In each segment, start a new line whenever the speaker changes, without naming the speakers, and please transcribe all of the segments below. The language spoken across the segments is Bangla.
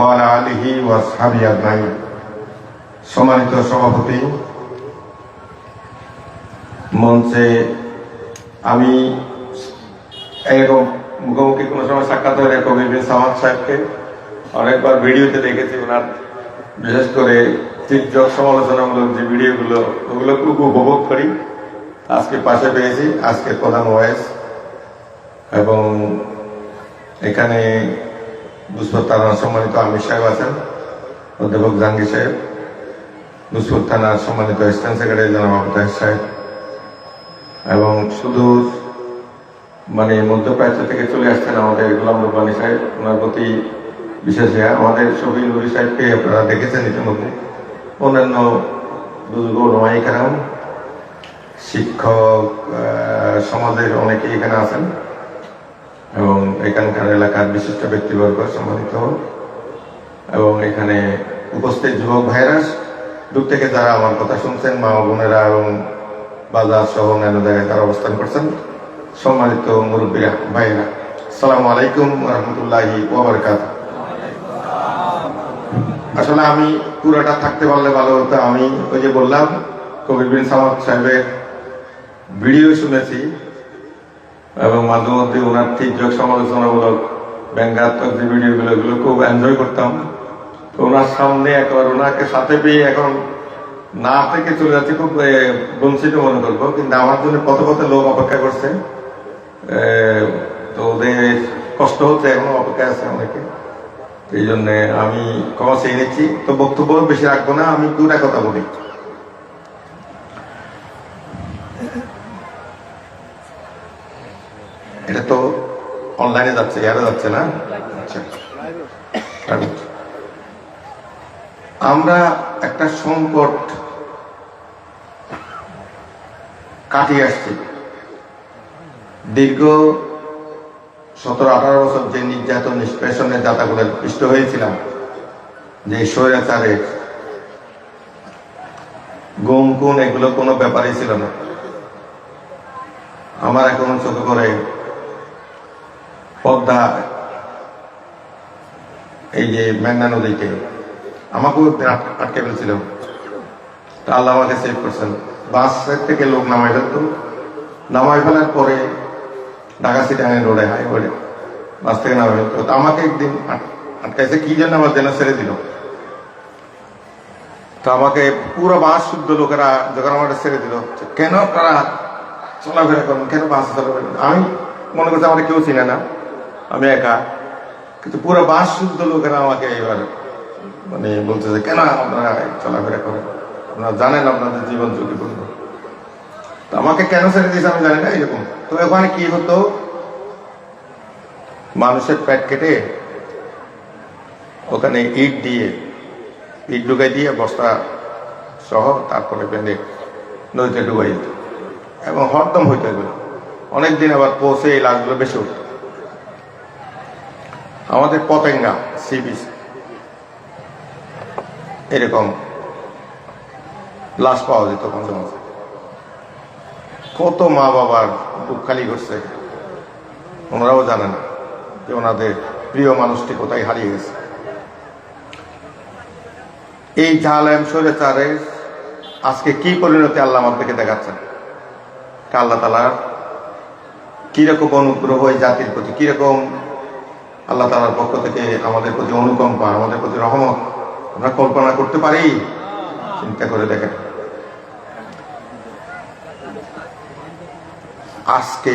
ওয়ালা আলিহি সম্মানিত সভাপতি, মঞ্চে আমি মুখোমুখি কোনো সময় সাক্ষাৎ হয়ে কবি বিন সামাদ সাহেবকে অনেকবার ভিডিওতে দেখেছি, ওনার বিশেষ করে তির্যক সমালোচনামূলক যে ভিডিওগুলো, ওগুলো খুব উপভোগ করি। আজকে পাশে পেয়েছি, আজকে প্রধান ওয়েস। এবং এখানে থানার সম্মানিত আমির সাহেব আছেন, অধ্যাপক জাহাঙ্গীর সাহেব দুষ্পত থানার সম্মানিত অ্যাসিস্ট্যান্ট সেক্রেটারি জনাব আবতাহ সাহেব এবং শুধু মানে মধ্যপ্রাচ্য থেকে চলে আসছেন আমাদের গোলাম রব্বানি সাহেব, ওনার প্রতি বিশেষ ইয়া। আমাদের শফিল নুরি সাহেবকে আপনারা দেখেছেন ইতিমধ্যে অন্যান্য বুজুর্গ ওলামাই কারাম, শিক্ষক সমাজের অনেকে এখানে আছেন এবং এখানকার এলাকার বিশিষ্ট ব্যক্তিবর্গ সম্মানিত এবং এখানে উপস্থিত যুবক ভাইরাস দূর থেকে যারা আমার কথা শুনছেন, মা বোনেরা এবং বাজার সহ অন্যান্য জায়গায় অবস্থান করছেন, সম্মানিত মুরব্বীরা ভাইরা সালাম আলাইকুম রহমতুল্লাহি ওবরকাত আসলে আমি পুরোটা থাকতে পারলে ভালো হতো, আমি ওই যে বললাম, কবির বিন সামাদ সাহেবের ভিডিও শুনেছি এবং মাঝে মধ্যে ওনার তির্যক সমালোচনামূলক, ব্যঙ্গাত্মক যে ভিডিওগুলো, এগুলো খুব এনজয় করতাম। তো ওনার সামনে একবার ওনাকে সাথে পেয়ে এখন না থেকে চলে যাচ্ছে, খুব বঞ্চিত মনে করব। কিন্তু আমার জন্য কত কত লোক অপেক্ষা করছে। তো ওদের কষ্ট হচ্ছে, এখনও অপেক্ষা আছে অনেকে। এই জন্য আমি ক্ষমা চেয়ে নিচ্ছি। তো বক্তব্য বেশি রাখব না, আমি দুটা কথা বলি এটা তো অনলাইনে যাচ্ছে, ইয়ারে যাচ্ছে না? আচ্ছা। আমরা একটা সংকট কাটিয়ে আসছি। দীর্ঘ সতেরো, আঠারো বছর যে নির্যাতন নিষ্পেষণের যাতাগুলো পিষ্ট হয়েছিলাম, যে স্বৈরাচারের গুম গুণ এগুলো কোনো ব্যাপারই ছিল না। আমার এখন চোখে করে পদ্মা এই যে মেঘনা নদীতে, আমাকেও আটকে ফেলছিল। তা আল্লাহ আমাকে সেভ করছেন। বাসের থেকে লোক নামাই ফেলতো। নামাই ফেলার পরে ঢাকা সিটি আইন রোডে হাই রোডে বাস থেকে নামাই ফেলতো। তো আমাকে একদিন আট- আটকাইছে। কি জন্য আমার যেন ছেড়ে দিল? তো আমাকে পুরো বাস শুদ্ধ লোকেরা যখন আমাকে ছেড়ে দিল কেন তারা চলাফেরা করেন? কেন বাস চলাফেরা আমি মনে করছি আমার কেউ চিনে না। আমি একা। কিন্তু পুরো বাস শুদ্ধ লোকেরা আমাকে এবার মানে বলতেছে কেন আপনারা চলাফেরা করেন? আপনারা জানেন আপনাদের জীবন ঝুঁকিপূর্ণ। তো আমাকে কেন ছেড়ে দিয়েছে আমি জানি না, এরকম। তো ওখানে কি হতো? মানুষের প্যাট কেটে ওখানে ইট দিয়ে, ইট ঢুকাই দিয়ে বস্তা সহ তারপরে বেঁধে নদীতে ডুবাই যেত এবং হরদম হইতো এগুলো অনেকদিন আবার পৌঁছে এই লাশগুলো বেশি উঠত। আমাদের পতেঙ্গা সি বিচ এরকম লাশ পাওয়া যেত মাঝে মাঝে। কত মা বাবার বুক খালি করছে ওনারাও জানে না যে ওনাদের প্রিয় মানুষটি কোথায় হারিয়ে গেছে। এই জালেম স্বৈরাচারের আজকে কি পরিণতি আল্লাহ আমাদেরকে দেখাচ্ছেন? আল্লাহ তালার কীরকম অনুগ্রহ এই জাতির প্রতি, কীরকম আল্লাহ তালার পক্ষ থেকে আমাদের প্রতি অনুকম্পা, আমাদের প্রতি রহমত আমরা কল্পনা করতে পারি। চিন্তা করে দেখেন। আজকে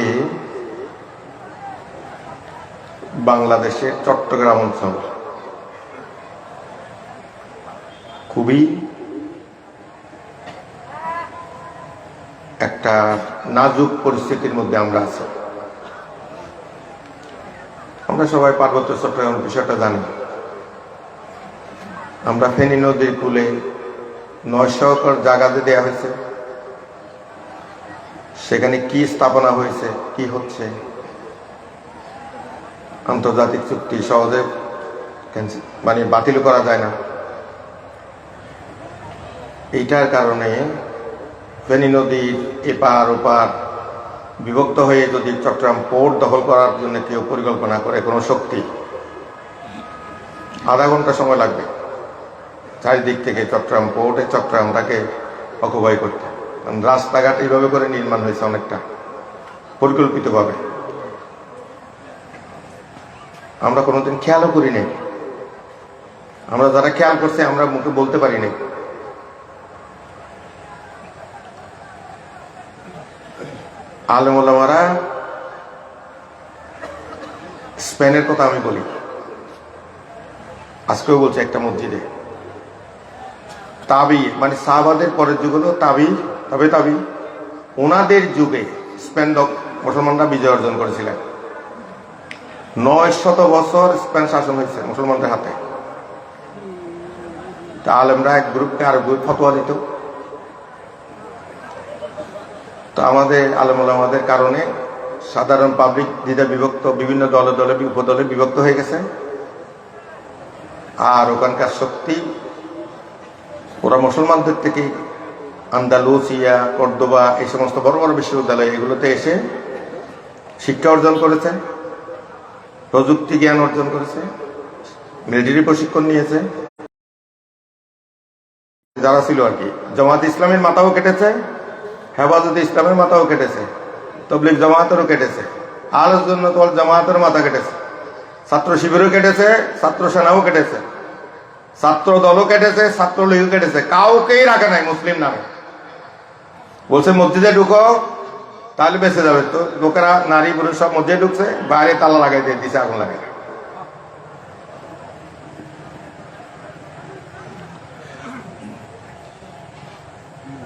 বাংলাদেশের চট্টগ্রাম অঞ্চল খুবই একটা নাজুক পরিস্থিতির মধ্যে আমরা আছি। আমরা সবাই পার্বত্য চট্টগ্রাম বিষয়টা জানি আমরা ফেনী নদীর কূলে নয়শো একর জায়গাতে দেওয়া হয়েছে, সেখানে কি স্থাপনা হয়েছে, কি হচ্ছে, আন্তর্জাতিক চুক্তি সহজে মানে বাতিল করা যায় না। এইটার কারণে ফেনী নদীর এপার ওপার বিভক্ত হয়ে যদি চট্টগ্রাম পোর্ট দখল করার জন্য কেউ পরিকল্পনা করে, কোনো শক্তি, আধা ঘণ্টা সময় লাগবে চারিদিক থেকে চট্টগ্রাম পোর্টে চট্টগ্রামটাকে অকুপাই করতে। কারণ রাস্তাঘাট এইভাবে করে নির্মাণ হয়েছে অনেকটা, পরিকল্পিতভাবে। আমরা কোনোদিন খেয়ালও করি নাই আমরা যারা খেয়াল করছে, আমরা মুখে বলতে পারি নাই আলমোলামারা, স্পেনের কথা আমি বলি। আজকেও বলছে একটা মসজিদে। তাবি মানে সাহাবাদের পরের যুগ হলো তাবি, তবে তাবি। ওনাদের যুগে স্পেন মুসলমানরা বিজয় অর্জন করেছিলেন। নয় শত বছর স্পেন শাসন হয়েছে মুসলমানদের হাতে। তা আলেমরা এক গ্রুপকে আর গ্রুপ ফতোয়া দিত। তো আমাদের আলমুল আমাদের কারণে সাধারণ পাবলিক দ্বিধা বিভক্ত, বিভিন্ন দলে দলে, উপদলে বিভক্ত হয়ে গেছে। আর ওখানকার শক্তি, ওরা মুসলমানদের থেকে আন্দালুসিয়া, কর্দোবা, এই সমস্ত বড় বড় বিশ্ববিদ্যালয় এগুলোতে এসে শিক্ষা অর্জন করেছে, প্রযুক্তি জ্ঞান অর্জন করেছে মিলিটারি প্রশিক্ষণ নিয়েছে। যারা ছিল আর কি, জামাত ইসলামের মাথাও কেটেছে। হেফাজত ইসলামের মাথাও কেটেছে তবলিক জামাতেরও কেটেছে তোর জামাতের মাথা কেটেছে, ছাত্র শিবিরও কেটেছে, ছাত্র সেনাও কেটেছে, ছাত্র দলও কেটেছে, ছাত্র লীগও কেটেছে, কাউকেই রাখে নাই মুসলিম নামে। বলছে, মসজিদে ঢুকো, তাহলে বেঁচে যাবে তো। লোকেরা, নারী, পুরুষ সব মসজিদে ঢুকছে, বাইরে তালা লাগাই দিয়ে দিছে, আগুন লাগাই।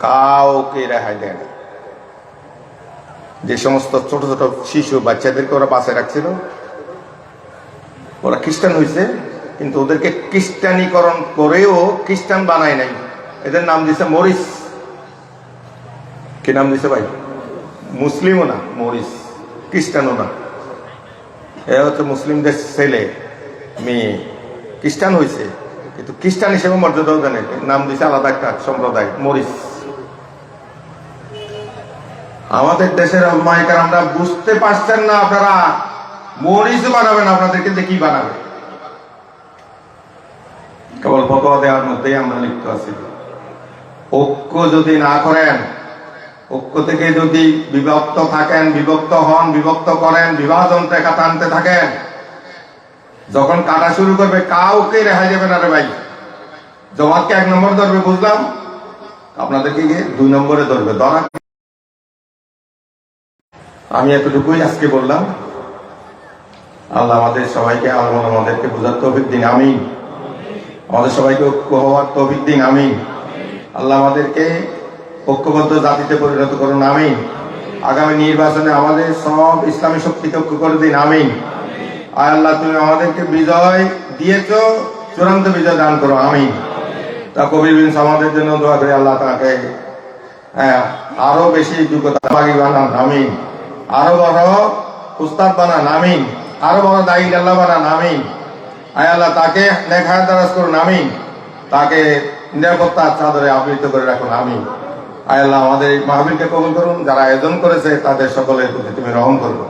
কাউকে রেহাই দেয় না। যে সমস্ত ছোট ছোট শিশু বাচ্চাদেরকে ওরা বাসায় রাখছিল, ওরা খ্রিস্টান হয়েছে, কিন্তু ওদেরকে খ্রিস্টানীকরণ করেও খ্রিস্টান বানায় নাই। এদের নাম দিছে মরিস। কি নাম দিছে ভাই? মুসলিমও না, মরিস। খ্রিস্টানও না। এ হচ্ছে মুসলিমদের ছেলে, মেয়ে। খ্রিস্টান হয়েছে, কিন্তু খ্রিস্টান হিসেবে মর্যাদাও জানে নাম দিছে আলাদা একটা সম্প্রদায়, মরিস। আমাদের দেশের মাইকার আমরা বুঝতে পারছেন না আপনারা মরিচ বানাবেন আপনাদেরকে দেখি বানাবে? কেবল ফতোয়া দেওয়ার মধ্যেই আমরা লিপ্ত আছি। ঐক্য যদি না করেন, ঐক্য থেকে যদি বিভক্ত থাকেন, বিভক্ত হন, বিভক্ত করেন, বিভাজন রেখা টানতে থাকেন, যখন কাটা শুরু করবে, কাউকে রেহাই দেবে না রে ভাই। জমাতকে এক নম্বর ধরবে, বুঝলাম? আপনাদেরকে গিয়ে দুই নম্বরে ধরবে। ধরা আমি এতটুকুই আজকে বললাম। আল্লাহ আমাদের সবাইকে, আল্লাহ আমাদেরকে বোঝার তৌফিক দিন আমি আমাদের সবাইকে ঐক্য হওয়ার তৌফিক দিন আমি আল্লাহ আমাদেরকে ঐক্যবদ্ধ জাতিতে পরিণত করুন আমি আগামী নির্বাচনে আমাদের সব ইসলামী শক্তিকে ঐক্য করে দিন আমি আয় আল্লাহ, তুমি আমাদেরকে বিজয় দিয়েছ, চূড়ান্ত বিজয় দান করো আমি তা কবির বিন আমাদের জন্য দোয়া করে, আল্লাহ তাকে হ্যাঁ আরও বেশি যোগ্যতা বানান, আমিন। আরও বড় উস্তাদ বানান, আমিন। আরও বড় দায়ী আল্লাহ বানান, আমিন। আয় আল্লাহ, তাকে লেখায় দারাজ করুন, আমিন। তাকে নিরাপত্তার চাদরে আবৃত করে রাখুন, আমিন। আয় আল্লাহ, আমাদের মাহবিলকে কবুল করুন, যারা আয়োজন করেছে, তাদের সকলের প্রতি তুমি রহম করুন।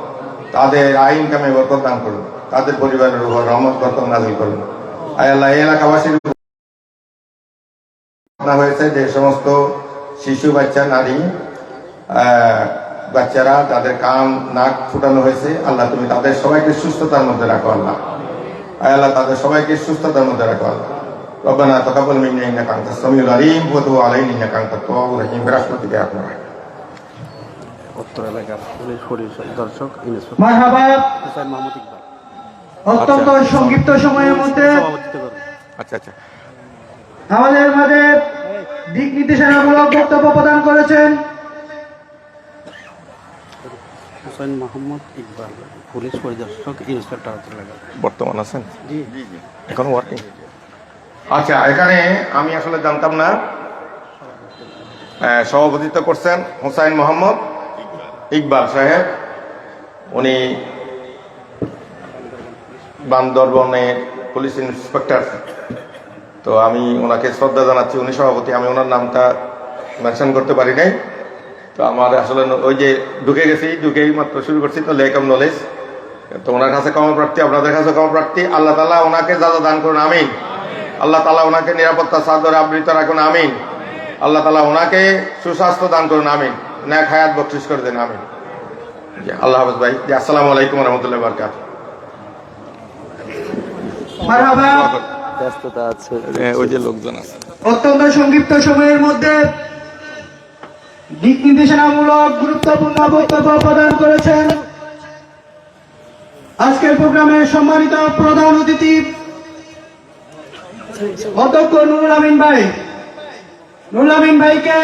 তাদের আইন কামে বরকত দান করুন, তাদের পরিবারের উপর রহমত বরকত নাজিল করুন। আয় আল্লাহ, এই এলাকাবাসীর হয়েছে যে সমস্ত শিশু, বাচ্চা, নারী বাচ্চারা তাদের কান নাক ফুটানো হয়েছে আল্লাহ তুমি তাদের সবাইকে সুস্থতার মধ্যে রাখো আল্লাহ আয় আল্লাহ তাদের সবাইকে সুস্থতার মধ্যে রাখো আল্লাহ ربنا تقبل منا انك انت السميع العليم وتب علينا انك انت التواب الرحيم برحمتك يا ارحم الراحمين
উত্তর এলাকার পুলিশ পরিদর্শক ইন্সপেক্টর
মারহাবা
হুসাইন মাহমুদ ইকবাল
অত্যন্ত সংক্ষিপ্ত সময়ের মধ্যে
সভাপতিত্ব করুন
আচ্ছা আচ্ছা
আমাদের মাঝে দিক নির্দেশনামূলক বক্তব্য প্রদান করেছেন
হুসাইন মাহমুদ ইকবাল পুলিশ পরিদর্শক ইন্সপেক্টর
বর্তমান আছেন?
জি।
এখন ওয়ার্কিং আচ্ছা এখানে আমি আসলে জানতাম না। সভাপতিত্ব করছেন হুসাইন মোহাম্মদ ইকবাল সাহেব। উনি বান্দরবনের পুলিশ ইন্সপেক্টর। তো আমি ওনাকে শ্রদ্ধা জানাচ্ছি। উনি সভাপতি আমি ওনার নামটা মেনশন করতে পারি নাই। তো আমার আসলে ওই যে ঢুকে গেছি ঢুকেই মাত্র শুরু করছি তো লেক অফ নলেজ তো ওনার কাছে ক্ষমা প্রার্থী আপনাদের কাছে ক্ষমা প্রার্থী আল্লাহ তালা ওনাকে যাদা দান করুন আমিন। আল্লাহ তালা ওনাকে নিরাপত্তা সাদরে আবৃত রাখুন আমিন। আল্লাহ তালা ওনাকে সুস্বাস্থ্য দান করুন আমিন। ন্যাক হায়াত বকশিস করে দেন আমিন। আল্লাহ হাফেজ ভাই। জি, আসসালামু আলাইকুম রহমতুল্লাহ বরকাত
ব্যস্ততা আছে।
ওই যে লোকজন আছে।
অত্যন্ত সংক্ষিপ্ত সময়ের মধ্যে দিক নির্দেশনামূলক গুরুত্বপূর্ণ বক্তব্য প্রদান করেছেন আজকের প্রোগ্রামে সম্মানিত প্রধান অতিথি, অধ্যক্ষ নুরুল আমিন ভাই। নুরুল আমিন ভাইকে